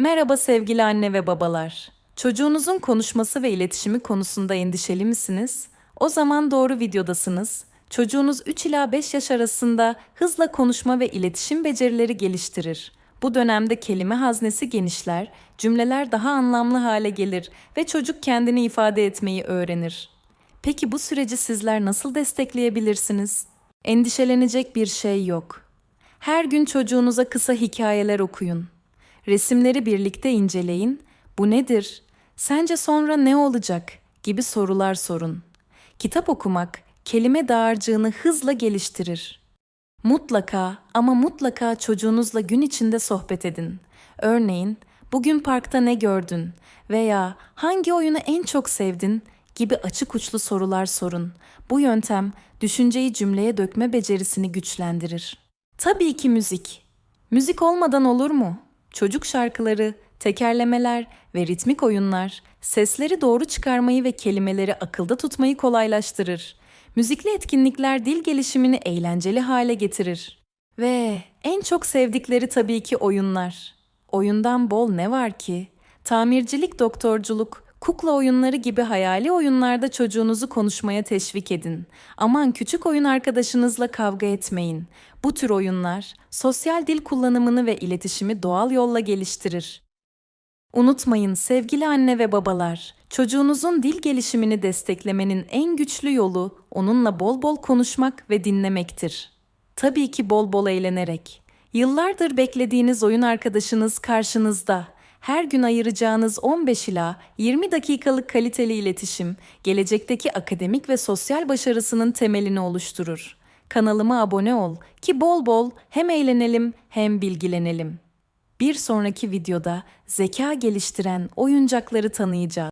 Merhaba sevgili anne ve babalar. Çocuğunuzun konuşması ve iletişimi konusunda endişeli misiniz? O zaman doğru videodasınız. Çocuğunuz 3 ila 5 yaş arasında hızla konuşma ve iletişim becerileri geliştirir. Bu dönemde kelime haznesi genişler, cümleler daha anlamlı hale gelir ve çocuk kendini ifade etmeyi öğrenir. Peki bu süreci sizler nasıl destekleyebilirsiniz? Endişelenecek bir şey yok. Her gün çocuğunuza kısa hikayeler okuyun. Resimleri birlikte inceleyin. Bu nedir? Sence sonra ne olacak? gibi sorular sorun. Kitap okumak kelime dağarcığını hızla geliştirir. Mutlaka ama mutlaka çocuğunuzla gün içinde sohbet edin. Örneğin, bugün parkta ne gördün veya hangi oyunu en çok sevdin gibi açık uçlu sorular sorun. Bu yöntem düşünceyi cümleye dökme becerisini güçlendirir. Tabii ki müzik. Müzik olmadan olur mu? Çocuk şarkıları, tekerlemeler ve ritmik oyunlar sesleri doğru çıkarmayı ve kelimeleri akılda tutmayı kolaylaştırır. Müzikli etkinlikler dil gelişimini eğlenceli hale getirir. Ve en çok sevdikleri tabii ki oyunlar. Oyundan bol ne var ki? Tamircilik, doktorculuk, kukla oyunları gibi hayali oyunlarda çocuğunuzu konuşmaya teşvik edin. Aman küçük oyun arkadaşınızla kavga etmeyin. Bu tür oyunlar sosyal dil kullanımını ve iletişimi doğal yolla geliştirir. Unutmayın sevgili anne ve babalar, çocuğunuzun dil gelişimini desteklemenin en güçlü yolu onunla bol bol konuşmak ve dinlemektir. Tabii ki bol bol eğlenerek. Yıllardır beklediğiniz oyun arkadaşınız karşınızda. Her gün ayıracağınız 15 ila 20 dakikalık kaliteli iletişim, gelecekteki akademik ve sosyal başarısının temelini oluşturur. Kanalıma abone ol ki bol bol hem eğlenelim hem bilgilenelim. Bir sonraki videoda zeka geliştiren oyuncakları tanıyacağız.